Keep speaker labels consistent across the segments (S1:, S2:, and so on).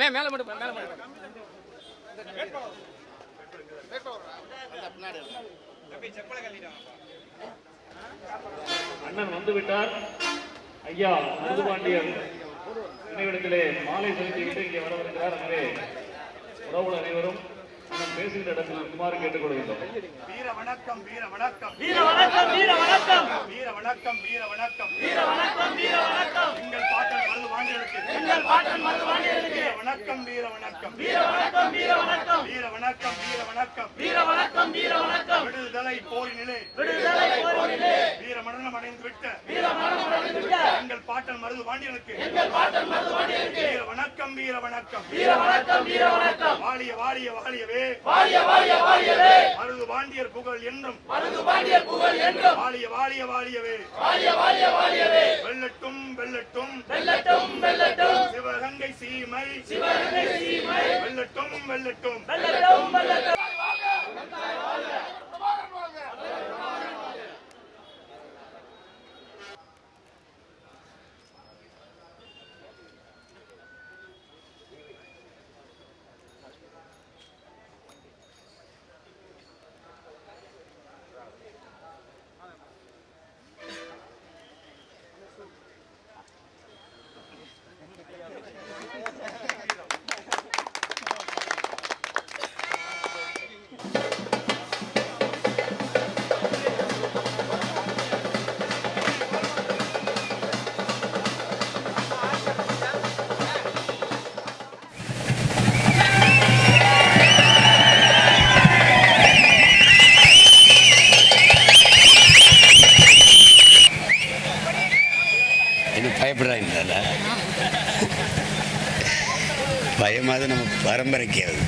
S1: மே மேலே மட்டும் மேலே மட்டும்
S2: அண்ணன் வந்து விட்டார். ஐயா மருதுபாண்டியர் நினைவிடத்திலே மாலை செலுத்திவிட்டு இங்கே வரவிருக்கிறார் எனவே உறவுகள் அனைவரும் அண்ணன் பேசுகிற இடத்தில் இருக்குமாறு கேட்டுக்கொள்கின்றோம்
S3: வீர வணக்கம் வீர வணக்கம்.
S4: வீர வணக்கம் வீர வணக்கம்.
S3: வீர வணக்கம் வீர வணக்கம்.
S4: வீர வணக்கம் வீர வணக்கம்
S3: எங்கள் பாட்டன் மருது வாண்டியலுக்கு
S4: எங்கள் பாட்டன் மருதுவாண்டியருக்கு
S3: வீர வணக்கம் வீர வணக்கம்.
S4: வீர வணக்கம் வீர வணக்கம்.
S3: வீர வணக்கம் வீர வணக்கம்.
S4: வீர வணக்கம் வீர வணக்கம்.
S3: விடுதலை போரினிலே.
S4: விடுதலை
S3: வீர மரணம் அடைந்து விட்ட
S4: வீர மரணம் அடைந்து விட்ட
S3: எங்கள் பாட்டன் மருது வாண்டியலுக்கு
S4: எங்கள் பாட்டன் மருதுவாண்டியருக்கு
S3: வீர வணக்கம் வீர வணக்கம்.
S4: வீர வணக்கம் வீர வணக்கம்.
S3: வாழிய வாழிய வாழியவே.
S4: வாழிய வாழிய வாழியவே.
S3: மருது வாண்டியர் புகழ் என்றும்.
S4: மருதுபாண்டியர் புகழ் என்றும்.
S3: வாழிய வாழிய வாழியவே.
S4: வாழிய வாழிய வாழியவே.
S3: வெல்லட்டும் வெல்லட்டும்
S4: வெல்லட்டும் வெல்லட்டும்
S3: சிவகங்கை சீமை.
S4: சிவகங்கை சீமை.
S3: வெல்லட்டும் வெல்லட்டும்
S4: வெல்லட்டும் வெல்லட்டும்
S5: பரம்பரைக்கு அது.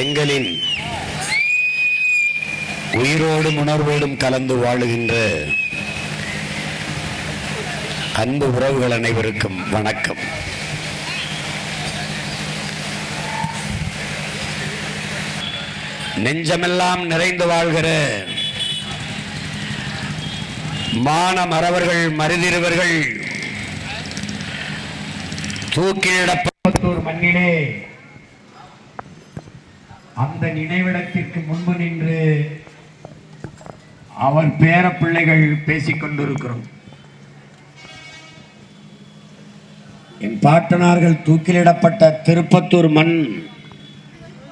S5: எங்களின் உயிரோடும் உணர்வோடும் கலந்து வாழுகின்ற அன்பு உறவுகள் அனைவருக்கும் வணக்கம். நெஞ்சமெல்லாம் நிறைந்து வாழ்கிற மான மறவர்கள் மருதிருவர்கள் தூக்கிலிடப்பட்டூர் மண்ணிலே. அந்த நினைவிடத்திற்கு முன்பு நின்று அவர் பேர பிள்ளைகள் பேசிக் கொண்டிருக்கிறோம். என் பாட்டனார்கள் தூக்கிலிடப்பட்ட திருப்பத்தூர் மண்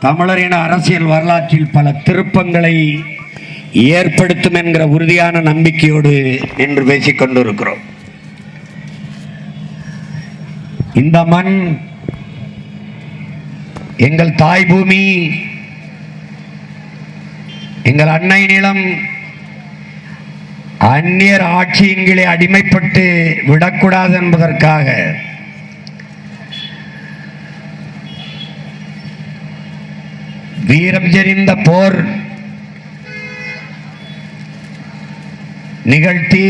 S5: தமிழரின அரசியல் வரலாற்றில் பல திருப்பங்களை ஏற்படுத்தும் என்கிற உறுதியான நம்பிக்கையோடு நின்று பேசிக் கொண்டிருக்கிறோம். இந்த மண் எங்கள் தாய் பூமி எங்கள் அன்னை நிலம் அந்நியர் ஆட்சியின் அடிமைப்பட்டு விடக்கூடாது என்பதற்காக வீரம் ஜெறிந்த போர் நிகழ்த்தி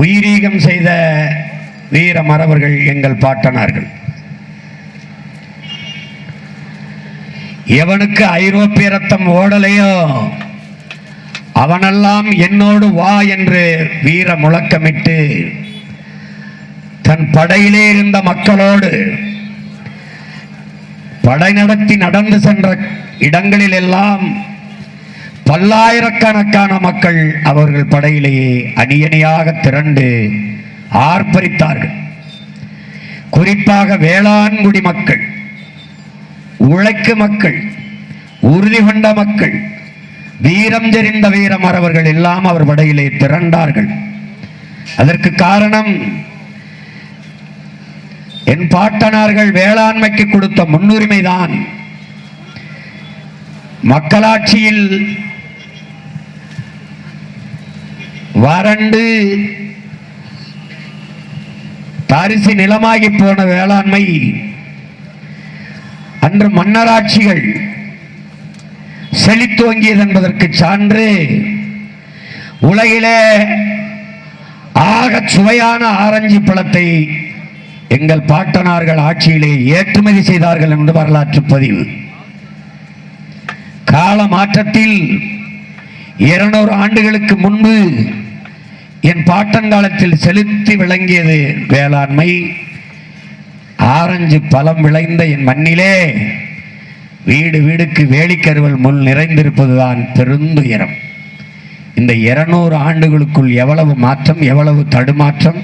S5: உயிரீகம் செய்த வீர மறவர்கள் எங்கள் பாட்டனார்கள். எவனுக்கு ஐரோப்பிய ரத்தம் ஓடலையோ அவனெல்லாம் என்னோடு வா என்று வீர முழக்கமிட்டு தன் படையிலே இருந்த மக்களோடு படை நடத்தி நடந்து சென்ற இடங்களில் எல்லாம் பல்லாயிரக்கணக்கான மக்கள் அவர்கள் படையிலேயே அணியணியாக திரண்டு ஆர்ப்பரித்தார்கள். குறிப்பாக வேளாண்குடி மக்கள் உழைக்கு மக்கள் உறுதி கொண்ட மக்கள் வீரம் தெரிந்த வீரமரவர்கள் எல்லாம் அவர் படையிலே திரண்டார்கள். அதற்கு காரணம் என் பாட்டனார்கள் வேளாண்மைக்கு கொடுத்த முன்னுரிமைதான். மக்களாட்சியில் வறண்டு தரிசு நிலமாகி போன வேளாண்மை அன்று மன்னராட்சிகள் செழித்துவங்கியது என்பதற்கு சான்று உலகிலே ஆகச் சுவையான ஆரஞ்சு பழத்தை எங்கள் பாட்டனார்கள் ஆட்சியிலே ஏற்றுமதி செய்தார்கள் என்று வரலாற்று பதிவு. கால மாற்றத்தில் இருநூறு ஆண்டுகளுக்கு முன்பு என் பாட்டங்காலத்தில் செலுத்தி விளங்கியது வேளாண்மை. ஆரஞ்சு பழம் விளைந்த என் மண்ணிலே வீடு வீடுக்கு வேலிக்கருவல் முள் நிறைந்திருப்பதுதான் பெருந்துயரம். இந்த இருநூறு ஆண்டுகளுக்குள் எவ்வளவு மாற்றம் எவ்வளவு தடுமாற்றம்?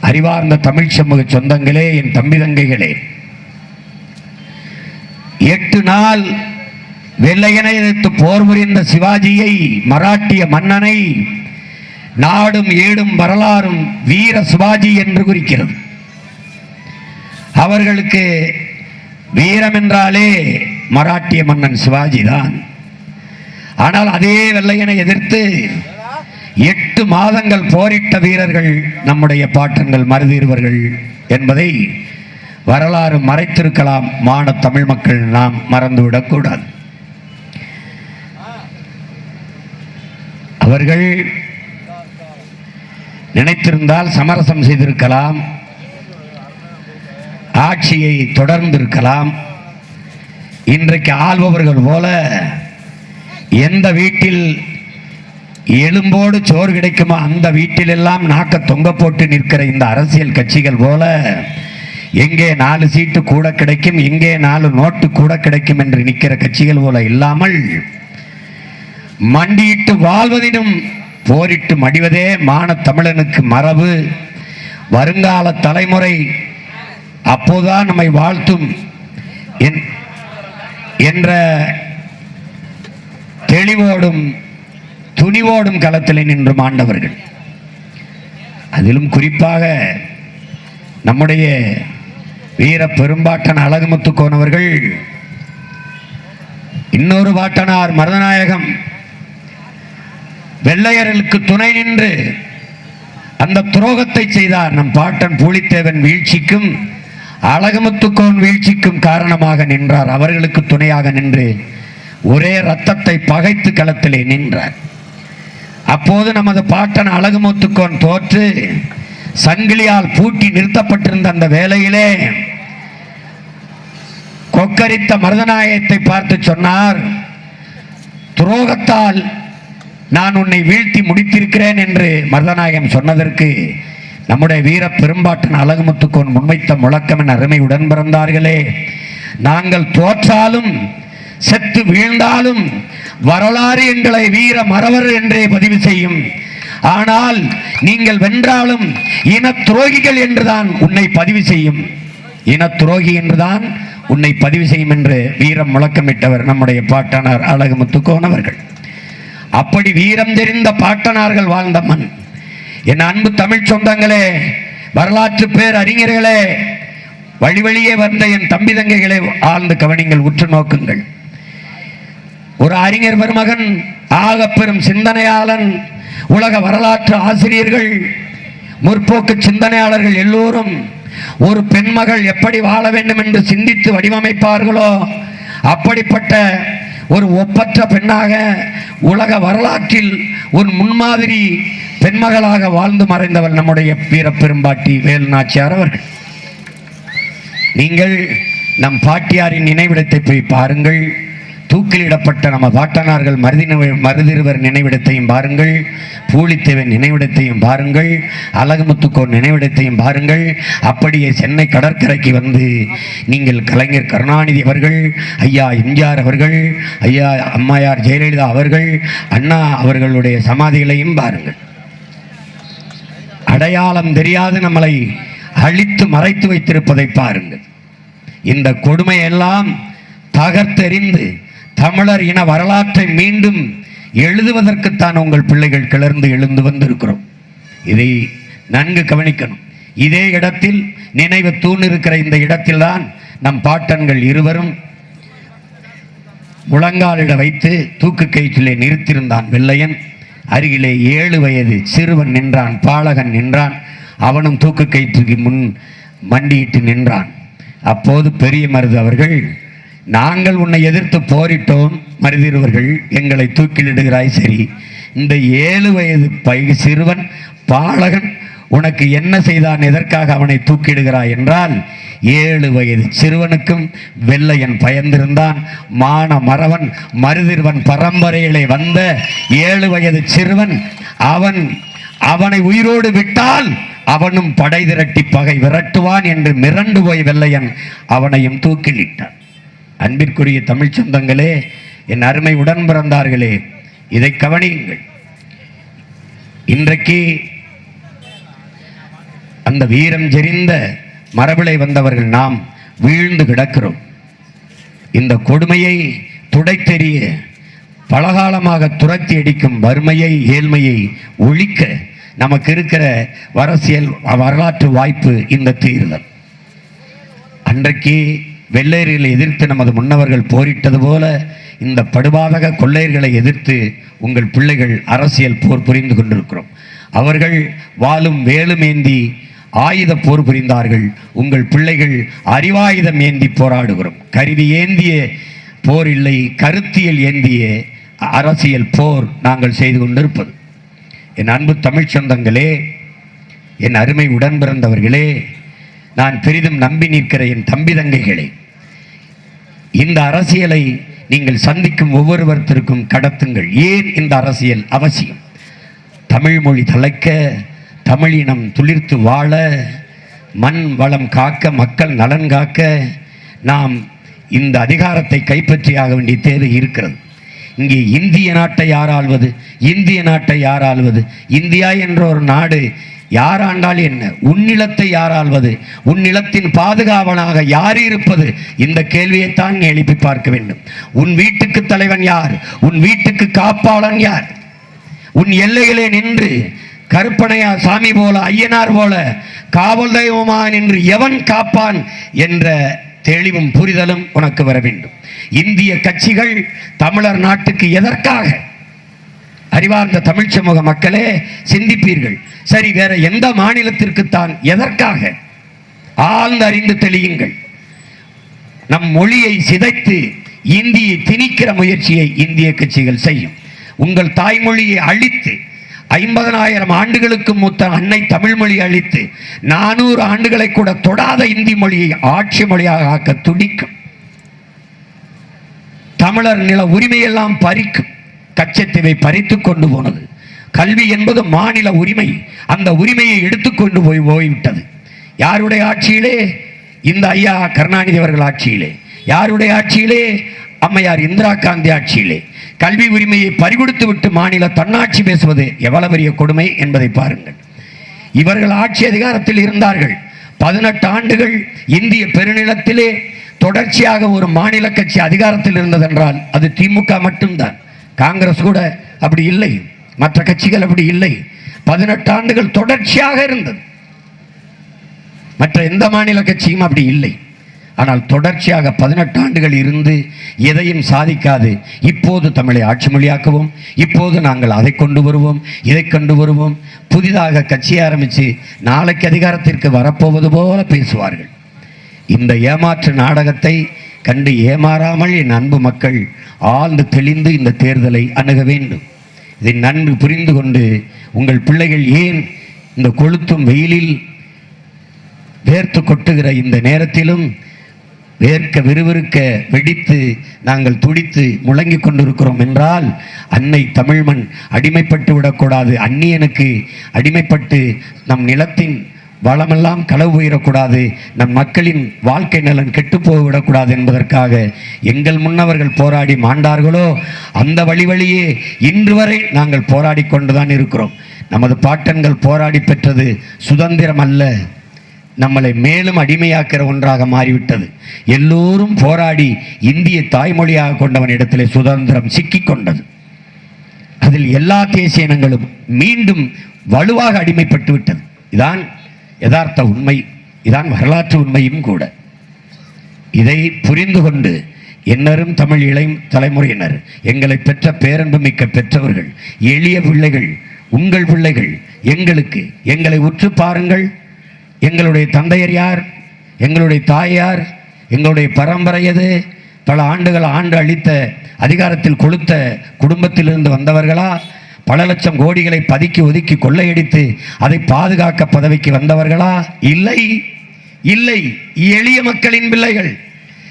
S5: அறிவார்ந்த தமிழ் சமூக சொந்தங்களே என் தம்பி தங்கைகளே. எட்டு நாள் வெள்ளையனை எதிர்த்து போர் புரிந்த சிவாஜியை மராட்டிய மன்னனை நாடும் ஏடும் வரலாறும் வீர சிவாஜி என்று குறிக்கிறது. அவர்களுக்கு வீரம் என்றாலே மராட்டிய மன்னன் சிவாஜி தான் ஆனால் அதே வெள்ளையனை எதிர்த்து எட்டு மாதங்கள் போரிட்ட வீரர்கள் நம்முடைய பாட்டங்கள் மருதீர்வர்கள் என்பதை வரலாறு மறைத்திருக்கலாம் மான தமிழ் மக்கள் நாம் மறந்துவிடக்கூடாது அவர்கள் நினைத்திருந்தால் சமரசம் செய்திருக்கலாம். ஆட்சியை தொடர்ந்திருக்கலாம். இன்றைக்கு ஆள்பவர்கள் போல எந்த வீட்டில் எலும்போடு சோறு கிடைக்குமோ அந்த வீட்டிலெல்லாம் நாக்க தொங்க போட்டு நிற்கிற இந்த அரசியல் கட்சிகள் போல எங்கே நாலு சீட்டு கூட கிடைக்கும் எங்கே நாலு நோட்டு கூட கிடைக்கும் என்று நிற்கிற கட்சிகள் போல இல்லாமல் மண்டியிட்டு வாழ்வதிலும் போரிட்டு மடிவதே மான தமிழனுக்கு மரபு. வருங்கால தலைமுறை அப்போதுதான் நம்மை வாழ்த்தும் என்- என்ற தெளிவோடும் துணிவோடும் களத்தில் நின்று மாண்டவர்கள் அதிலும் குறிப்பாக நம்முடைய வீர பெரும்பாட்டன் அழகுமுத்துக்கோனவர்கள் இன்னொரு பாட்டனார் மருதநாயகம் வெள்ளையர்களுக்கு துணை நின்று அந்த துரோகத்தை செய்தார். நம் பாட்டன் பூலித்தேவன் வீழ்ச்சிக்கும் அழகமுத்துக்கோன் வீழ்ச்சிக்கும் காரணமாக நின்றார். அவர்களுக்கு துணையாக நின்று ஒரே ரத்தத்தை பகைத்து களத்திலே நின்றார். அப்போது நமது பாட்டன் அழகுமுத்துக்கோன் தோற்று சங்கிலியால் பூட்டி நிறுத்தப்பட்டிருந்த அந்த வேளையிலே கொக்கரித்த மருதநாயகத்தை பார்த்து சொன்னார் துரோகத்தால் நான் உன்னை வீழ்த்தி முடித்திருக்கிறேன் என்று மருதநாயகம் சொன்னதற்கு நம்முடைய வீர பெரும்பாட்டன் அழகுமுத்துக்கோன் முன்வைத்த முழக்கம் என அருமை உடன் பிறந்தார்களே நாங்கள் தோற்றாலும் செத்து வீழ்ந்தாலும் வரலாறு எங்களை வீர மறவர் என்றே பதிவு செய்யும். ஆனால் நீங்கள் வென்றாலும் இன துரோகிகள் என்றுதான் உன்னை பதிவு செய்யும். இன துரோகி என்றுதான் உன்னை பதிவு செய்யும் என்று வீரம் முழக்கமிட்டவர் நம்முடைய பாட்டனார் அழகுமுத்துக்கோன் அவர்கள். அப்படி வீரம் தெரிந்த பாட்டனார்கள் வாழ்ந்த மண். என் அன்பு தமிழ் சொந்தங்களே வரலாற்று பேர் அறிஞர்களே வழி வழியே வந்த என் தம்பி தங்கைகளை ஆழ்ந்து கவனிங்கள் உற்று நோக்குங்கள். ஒரு அறிஞர் பெருமகன் ஆக பெரும் சிந்தனையாளன் உலக வரலாற்று ஆசிரியர்கள் முற்போக்கு சிந்தனையாளர்கள் எல்லோரும் ஒரு பெண்மகள் எப்படி வாழ வேண்டும் என்று சிந்தித்து வடிவமைப்பார்களோ அப்படிப்பட்ட ஒரு ஒப்பற்ற பெண்ணாக உலக வரலாற்றில் ஒரு முன்மாதிரி பெண்மகளாக வாழ்ந்து மறைந்தவர் நம்முடைய வீரப்பெரும்பாட்டி வேலுநாச்சியார் அவர்கள். நீங்கள் நம் பாட்டியாரின் நினைவிடத்தை போய் பாருங்கள். தூக்கிலிடப்பட்ட நம்ம பாட்டனார்கள் மருதி மருதிருவர் நினைவிடத்தையும் பாருங்கள். பூலித்தேவன் நினைவிடத்தையும் பாருங்கள். அழகுமுத்துக்கோர் நினைவிடத்தையும் பாருங்கள். அப்படியே சென்னை கடற்கரைக்கு வந்து நீங்கள் கலைஞர் கருணாநிதி அவர்கள் ஐயா எம்ஜிஆர் அவர்கள் ஐயா அம்மையார் ஜெயலலிதா அவர்கள் அண்ணா அவர்களுடைய சமாதிகளையும் பாருங்கள். அடையாளம் தெரியாது நம்மளை அழித்து மறைத்து வைத்திருப்பதை பாருங்கள். இந்த கொடுமையெல்லாம் தகர்த்தெறிந்து தமிழர் இன வரலாற்றை மீண்டும் எழுதுவதற்குத்தான் உங்கள் பிள்ளைகள் கிளர்ந்து எழுந்து வந்திருக்கிறோம். இதை நன்கு கவனிக்கணும். இதே இடத்தில் நினைவு தூண் இருக்கிற இந்த இடத்தில்தான் நம் பாட்டன்கள் இருவரும் முழங்காலிட வைத்து தூக்கு கயிற்றிலே நிறுத்தியிருந்தான் வெள்ளையன். அருகிலே ஏழு வயது சிறுவன் நின்றான் பாலகன் நின்றான். அவனும் தூக்கு கயிற்றுக்கு முன் மண்டியிட்டு நின்றான். அப்போது பெரிய மருது அவர்கள் நாங்கள் உன்னை எதிர்த்து போரிட்டோம் மருதிருவர்கள் எங்களை தூக்கிலிடுகிறாய் சரி. இந்த ஏழு வயது பை சிறுவன் பாலகன் உனக்கு என்ன செய்தான் எதற்காக அவனை தூக்கிடுகிறாய் என்றால் ஏழு வயது சிறுவனுக்கும் வெள்ளையன் பயந்திருந்தான். மான மறவன் மருதிர்வன் பரம்பரையிலே வந்த ஏழு வயது சிறுவன் அவன் அவனை உயிரோடு விட்டால் அவனும் படை திரட்டி பகை விரட்டுவான் என்று மிரண்டு போய் வெள்ளையன் அவனையும் தூக்கிலிட்டான். அன்பிற்குரிய தமிழ்ச் சொந்தங்களே என் அருமை உடன் பிறந்தார்களே இதை கவனியுங்கள். இன்றைக்கு அந்த வீரம் ஜெரிந்த மரபிலை வந்தவர்கள் நாம் வீழ்ந்து கிடக்கிறோம். இந்த கொடுமையை துடைத்தெறிய பலகாலமாக துரத்தி அடிக்கும் வறுமையை ஏழ்மையை ஒழிக்க நமக்கு இருக்கிற அரசியல் வரலாற்று வாய்ப்பு இந்த தேர்தல். அன்றைக்கு வெள்ளையர்களை எதிர்த்து நமது முன்னவர்கள் போரிட்டது போல இந்த படுபாதக கொள்ளையர்களை எதிர்த்து உங்கள் பிள்ளைகள் அரசியல் போர் புரிந்து கொண்டிருக்கிறோம். அவர்கள் வாழும் வேலும் ஏந்தி ஆயுத போர் புரிந்தார்கள். உங்கள் பிள்ளைகள் அறிவாயுதம் ஏந்தி போராடுகிறோம். கருவி ஏந்திய போர் இல்லை கருத்தியல் ஏந்திய அரசியல் போர் நாங்கள் செய்து கொண்டிருப்பது. என் அன்பு தமிழ்ச் சொந்தங்களே என் அருமை உடன் பிறந்தவர்களே நான் பெரிதும் நம்பி நிற்கிற என் தம்பி தங்கைகளே இந்த அரசியலை நீங்கள் சந்திக்கும் ஒவ்வொருவருத்திற்கும் கடத்துங்கள். ஏன் இந்த அரசியல் அவசியம்? தமிழ் மொழி தலைக்க தமிழினம் துளிர்த்து வாழ மண் வளம் காக்க மக்கள் நலன் காக்க நாம் இந்த அதிகாரத்தை கைப்பற்றியாக வேண்டிய தேவை இருக்கிறது. இங்கே இந்திய நாட்டை யார் ஆள்வது இந்திய நாட்டை யார் ஆள்வது இந்தியா என்ற ஒரு நாடு யார் ஆண்டால் என்ன உன்னிலத்தை யார் ஆள்வது? உன்னிலத்தின் பாதுகாவனாக யார் இருப்பது? இந்த கேள்வியைத்தான் நீ எழுப்பி பார்க்க வேண்டும். உன் வீட்டுக்கு தலைவன் யார்? உன் வீட்டுக்கு காப்பாளன் யார்? உன் எல்லையிலே நின்று கருப்பனையா சாமி போல ஐயனார் போல காவல் தெய்வமா நின்று எவன் காப்பான் என்ற தெளிவும் புரிதலும் உனக்கு வர வேண்டும். இந்திய கட்சிகள் தமிழர் நாட்டுக்கு எதற்காக அறிவார்ந்த தமிழ் சமூக மக்களே சிந்திப்பீர்கள். சரி வேற எந்த மாநிலத்திற்குத்தான் எதற்காக? ஆழ்ந்து அறிந்து தெளியுங்கள். நம் மொழியை சிதைத்து இந்தியை திணிக்கிற முயற்சியை இந்திய கட்சிகள் செய்யும். உங்கள் தாய்மொழியை அழித்து ஐம்பதனாயிரம் ஆண்டுகளுக்கு மூத்த அன்னை தமிழ் மொழி அழித்து நானூறு ஆண்டுகளை கூட தொடாத இந்தி மொழியை ஆட்சி மொழியாக ஆக்க துடிக்கும். தமிழர் நில உரிமையெல்லாம் பறிக்கும். கச்சத்தீவை பறித்து கொண்டு போனது. கல்வி என்பது மாநில உரிமை. அந்த உரிமையை எடுத்துக்கொண்டு போய் போய்விட்டது யாருடைய ஆட்சியிலே? இந்த ஐயா கருணாநிதி அவர்கள் ஆட்சியிலே. யாருடைய ஆட்சியிலே? அம்மையார் இந்திரா காந்தி ஆட்சியிலே. கல்வி உரிமையை பறிகொடுத்து விட்டு மாநில தன்னாட்சி பேசுவது எவ்வளவு பெரிய கொடுமை என்பதை பாருங்கள். இவர்கள் ஆட்சி அதிகாரத்தில் இருந்தார்கள். பதினெட்டு ஆண்டுகள் இந்திய பெருநிலத்திலே தொடர்ச்சியாக ஒரு மாநில கட்சி அதிகாரத்தில் இருந்ததென்றால் அது திமுக மட்டும்தான். காங்கிரஸ் கூட அப்படி இல்லை. மற்ற கட்சிகள் அப்படி இல்லை. பதினெட்டு ஆண்டுகள் தொடர்ச்சியாக இருந்தது. மற்ற எந்த மாநில கட்சியும் அப்படி இல்லை. ஆனால் தொடர்ச்சியாக பதினெட்டு ஆண்டுகள் இருந்து எதையும் சாதிக்காது. இப்போது தமிழை ஆட்சி மொழியாக்குவோம். இப்போது நாங்கள் அதை கொண்டு வருவோம் இதை கொண்டு வருவோம். புதிதாக கட்சி ஆரம்பித்து நாளைக்கு அதிகாரத்திற்கு வரப்போவது போல பேசுவார்கள். இந்த ஏமாற்று நாடகத்தை கண்டு ஏமாறாமல் என் அன்பு மக்கள் ஆழ்ந்து தெளிந்து இந்த தேர்தலை அணுக வேண்டும். இதை நன்கு புரிந்து கொண்டு உங்கள் பிள்ளைகள் ஏன் இந்த கொளுத்தும் வெயிலில் வேர்த்து கொட்டுகிற இந்த நேரத்திலும் வேர்க்க விறுவிறுக்க வெடித்து நாங்கள் துடித்து முழங்கி கொண்டிருக்கிறோம் என்றால் அன்னை தமிழ்மண் அடிமைப்பட்டு விடக்கூடாது. அந்நியனுக்கு அடிமைப்பட்டு நம் நிலத்தின் வளமெல்லாம் களவு உயரக்கூடாது. நம் மக்களின் வாழ்க்கை நலன் கெட்டு போய்விடக்கூடாது என்பதற்காக எங்கள் முன்னவர்கள் போராடி மாண்டார்களோ அந்த வழி வழியே இன்று வரை நாங்கள் போராடி கொண்டுதான் இருக்கிறோம். நமது பாட்டன்கள் போராடி பெற்றது சுதந்திரம் அல்ல நம்மளை மேலும் அடிமையாக்கிற ஒன்றாக மாறிவிட்டது. எல்லோரும் போராடி இந்திய தாய்மொழியாக கொண்டவன் இடத்திலே சுதந்திரம் சிக்கிக் கொண்டது. அதில் எல்லா தேசிய இனங்களும் மீண்டும் வலுவாக அடிமைப்பட்டு விட்டது இதான் யதார்த்த உண்மை இதான் வரலாற்று உண்மையும் கூட. இதை புரிந்து கொண்டு என்னரும் தமிழ் இளம் தலைமுறையினர் எங்களை பெற்ற பேரன்பு மிக்க பெற்றவர்கள் எளிய பிள்ளைகள் உங்கள் பிள்ளைகள் எங்களுக்கு எங்களை உற்று பாருங்கள். எங்களுடைய தந்தையர் யார்? எங்களுடைய தாயார் எங்களுடைய பரம்பரை எது? பல ஆண்டுகள் ஆண்டு அளித்த அதிகாரத்தில் கொளுத்த குடும்பத்திலிருந்து வந்தவர்களா? பல லட்சம் கோடிகளை பதுக்கி ஒதுக்கி கொள்ளையடித்து அதை பாதுகாக்க பதவிக்கு வந்தவர்களா? இல்லை. இல்லை. எளிய மக்களின் பிள்ளைகள்.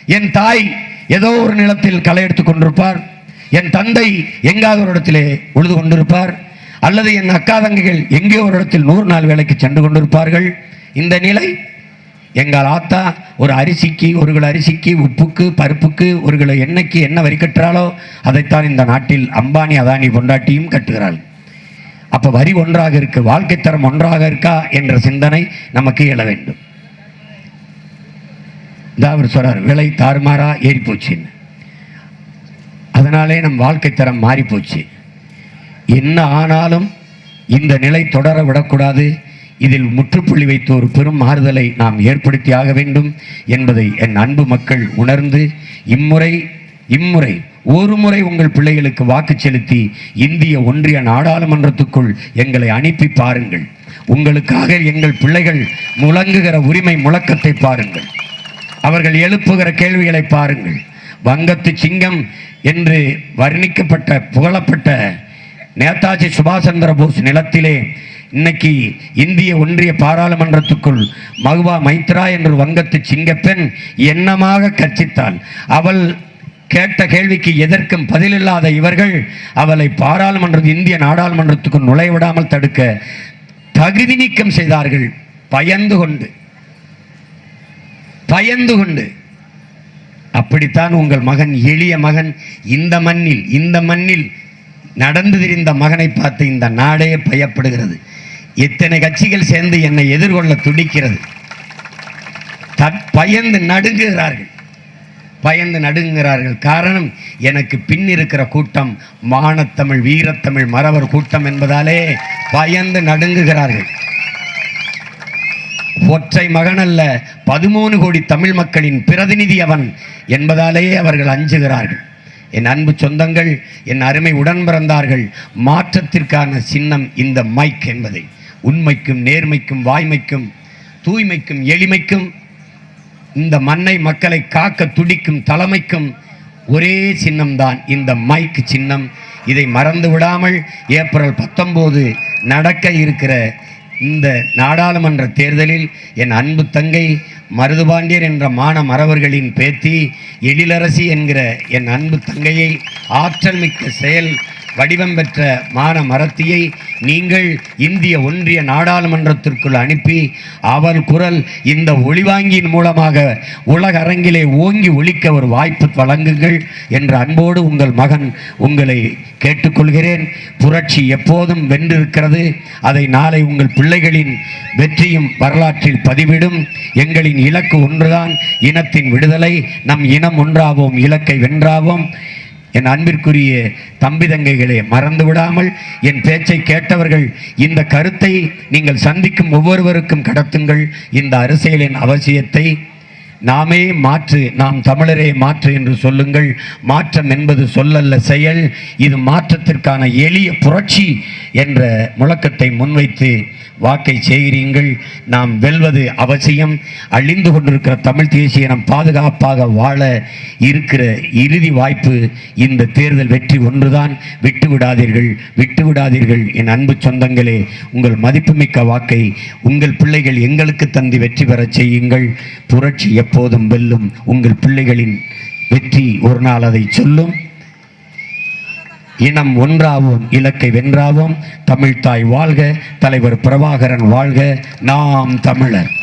S5: என் தாய் ஏதோ ஒரு நிலத்தில் களை எடுத்துக் கொண்டிருப்பார். என் தந்தை எங்காவது ஒரு இடத்திலே உழுது கொண்டிருப்பார். அல்லது என் அக்கா தங்கைகள் எங்கே ஒரு இடத்தில் நூறு நாள் வேலைக்கு சென்று கொண்டிருப்பார்கள். இந்த நிலை எங்கள் ஆத்தா ஒரு அரிசிக்கு ஒரு கிலோ அரிசிக்கு உப்புக்கு பருப்புக்கு ஒரு கிலோ எண்ணெய்க்கு என்ன வரி கட்டுறாளோ அதைத்தான் இந்த நாட்டில் அம்பானி அதானி பொண்டாட்டியும் கட்டுகிறாள். அப்போ வரி ஒன்றாக இருக்கு வாழ்க்கை தரம் ஒன்றாக இருக்கா என்ற சிந்தனை நமக்கு எழ வேண்டும். இதான் அவர் சொல்றார் விலை தாறுமாறா ஏறி போச்சுன்னு அதனாலே நம் வாழ்க்கை தரம் மாறிப்போச்சு. என்ன ஆனாலும் இந்த நிலை தொடர விடக்கூடாது. இதில் முற்றுப்புள்ளி வைத்து ஒரு பெரும் மாறுதலை நாம் ஏற்படுத்தி ஆக வேண்டும் என்பதை என் அன்பு மக்கள் உணர்ந்து இம்முறை இம்முறை ஒரு முறை உங்கள் பிள்ளைகளுக்கு வாக்கு செலுத்தி இந்திய ஒன்றிய நாடாளுமன்றத்துக்குள் எங்களை அனுப்பி பாருங்கள். உங்களுக்காக எங்கள் பிள்ளைகள் முழங்குகிற உரிமை முழக்கத்தை பாருங்கள். அவர்கள் எழுப்புகிற கேள்விகளை பாருங்கள். வங்கத்து சிங்கம் என்று வர்ணிக்கப்பட்ட புகழப்பட்ட நேதாஜி சுபாஷ் சந்திர போஸ் நிலத்திலே இன்னைக்கு இந்திய ஒன்றிய பாராளுமன்றத்துக்குள் மகுவா மைத்ரா என்று வங்கத்து சிங்கப்பெண் எண்ணமாக கர்ச்சித்தாள். அவள் கேட்ட கேள்விக்கு எதற்கும் பதிலில்லாத இவர்கள் அவளை பாராளுமன்ற இந்திய நாடாளுமன்றத்துக்குள் நுழைவிடாமல் தடுக்க தகுதி நீக்கம் செய்தார்கள். பயந்து கொண்டு. பயந்து கொண்டு. அப்படித்தான் உங்கள் மகன் எளிய மகன் இந்த மண்ணில் இந்த மண்ணில் நடந்து திரிந்த மகனை பார்த்து இந்த நாடே பயப்படுகிறது. இத்தனை கட்சிகள் சேர்ந்து என்னை எதிர்கொள்ள துடிக்கிறது. பயந்து நடுங்குகிறார்கள். பயந்து நடுங்குகிறார்கள். காரணம் எனக்கு பின் இருக்கிற கூட்டம் மானத்தமிழ் வீரத்தமிழ் மறவர் கூட்டம் என்பதாலே பயந்து நடுங்குகிறார்கள். ஒற்றை மகன் அல்ல பதிமூணு கோடி தமிழ் மக்களின் பிரதிநிதி அவன் என்பதாலேயே அவர்கள் அஞ்சுகிறார்கள். என் அன்பு சொந்தங்கள் என் அருமை உடன் பிறந்தார்கள். மாற்றத்திற்கான சின்னம் இந்த மைக் என்பதை. உண்மைக்கும் நேர்மைக்கும் வாய்மைக்கும் தூய்மைக்கும் எளிமைக்கும் இந்த மண்ணை மக்களை காக்க துடிக்கும் தலைமைக்கும் ஒரே சின்னம்தான் இந்த மைக் சின்னம். இதை மறந்து விடாமல் ஏப்ரல் பத்தொம்போது நடக்க இருக்கிற இந்த நாடாளுமன்ற தேர்தலில் என் அன்பு தங்கை மருதுபாண்டியர் என்ற மான மறவர்களின் பேத்தி எழிலரசி என்கிற என் அன்பு தங்கையை ஆற்றல் மிக்க செயல் வடிவம் பெற்ற மான மரத்தியை நீங்கள் இந்திய ஒன்றிய நாடாளுமன்றத்திற்குள் அனுப்பி அவள் குரல் இந்த ஒளிவாங்கியின் மூலமாக உலக அரங்கிலே ஓங்கி ஒழிக்க ஒரு வாய்ப்பு வழங்குங்கள் என்ற அன்போடு உங்கள் மகன் உங்களை கேட்டுக்கொள்கிறேன். புரட்சி எப்போதும் வென்றிருக்கிறது. அதை நாளை உங்கள் பிள்ளைகளின் வெற்றியும் வரலாற்றில் பதிவிடும். எங்களின் இலக்கு ஒன்றுதான் இனத்தின் விடுதலை. நம் இனம் ஒன்றாவோம் இலக்கை வென்றாவோம். என் அன்பிற்குரிய தம்பி தங்கைகளே மறந்து விடாமல் என் பேச்சை கேட்டவர்கள் இந்த கருத்தை நீங்கள் சந்திக்கும் ஒவ்வொருவருக்கும் கடத்துங்கள். இந்த அரசியலின் அவசியத்தை நாமே மாற்று நாம் தமிழரே மாற்று என்று சொல்லுங்கள். மாற்றம் என்பது சொல்லல்ல செயல் இது மாற்றத்திற்கான எளிய புரட்சி என்ற முழக்கத்தை முன்வைத்து வாக்கை செய்கிறீர்கள். நாம் வெல்வது அவசியம். அழிந்து கொண்டிருக்கிற தமிழ் தேசிய நம் பாதுகாப்பாக வாழ இருக்கிற இறுதி வாய்ப்பு இந்த தேர்தல் வெற்றி ஒன்றுதான். விட்டு விடாதீர்கள் விட்டு விடாதீர்கள் என் அன்பு சொந்தங்களே உங்கள் மதிப்புமிக்க வாக்கை உங்கள் பிள்ளைகள் எங்களுக்கு தந்து வெற்றி பெறச் செய்யுங்கள். புரட்சி எப்போதும் வெல்லும். உங்கள் பிள்ளைகளின் வெற்றி ஒரு நாள் அதை சொல்லும். இனம் ஒன்றாவோம் இலக்கை வென்றாவோம். தமிழ்தாய் வாழ்க தலைவர் பிரபாகரன் வாழ்க. நாம் தமிழர்.